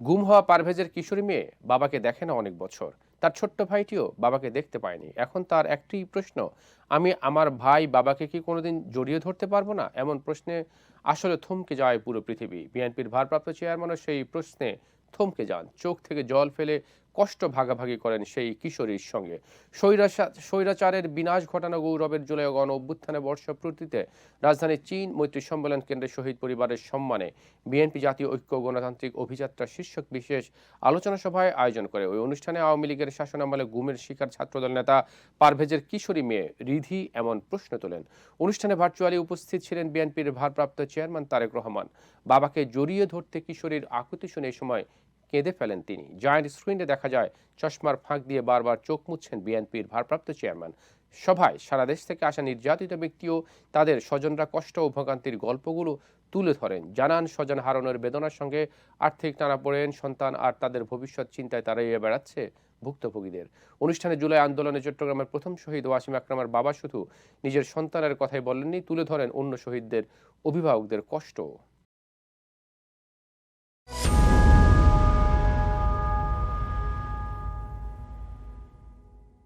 গুম হওয়া পারভেজের কিশোরী মেয়ে বাবাকে দেখে না অনেক বছর। তার ছোট্ট ভাইটিও বাবাকে দেখতে পায়নি। এখন তার একটি প্রশ্ন, আমি আমার ভাই বাবাকে কি কোনোদিন জড়িয়ে ধরতে পারব না? এমন প্রশ্নে আসলে থমকে যায় পুরো পৃথিবী। বিএনপির ভারপ্রাপ্ত চেয়ারম্যানও সেই প্রশ্নে থমকে যান। চোখ থেকে জল ফেলে কষ্ট ভাগাভাগি করেন সেই কিশোরীর সঙ্গে। স্বৈরাচা- স্বৈরাচারের বিনাশ ঘটানো গৌরবের জুলাই গণ অভ্যুত্থানে বর্ষপূর্তিতে রাজধানীর চীন মৈত্রী সম্মেলন কেন্দ্রের শহীদ পরিবারের সম্মানে বিএনপি জাতীয় ঐক্য গণতান্ত্রিক অভিযাত্রা শীর্ষক বিশেষ আলোচনা সভায় আয়োজন করে। ওই অনুষ্ঠানে আওয়ামী লীগের শাসনামলে গুমের শিকার ছাত্রদল নেতা পারভেজের কিশোরী মেয়ে রিধি এমন প্রশ্ন তোলেন। অনুষ্ঠানে ভার্চুয়ালি উপস্থিত ছিলেন বিএনপির ভারপ্রাপ্ত চেয়ারম্যান তারেক রহমান। বাবাকে জড়িয়ে ধরতে কিশোরীর আকুতি শুনে এ সময় কেঁদে ফেলেন তিনি। জয়েন্ট স্ক্রিনে দেখা যায়, চশমার ফাঁক দিয়ে বারবার চোখ মুছছেন বিএনপির ভারপ্রাপ্ত চেয়ারম্যান। সভায় সারা দেশ থেকে আসা নির্যাতিত ব্যক্তিও তাদের স্বজনরা কষ্ট ও ভোগান্তির গল্পগুলো তুলে ধরেন। জানান, স্বজন হারানোর বেদনার সঙ্গে আর্থিক টানাপোড়েন সন্তান আর তাদের ভবিষ্যৎ চিন্তায় তাড়িয়ে বেড়াচ্ছে ভুক্তভোগীদের। অনুষ্ঠানে জুলাই আন্দোলনে চট্টগ্রামের প্রথম শহীদ ওয়াসিম আকরামার বাবা শুধু নিজের সন্তানের কথাই বলেননি, তুলে ধরেন অন্য শহীদদের অভিভাবকদের কষ্ট।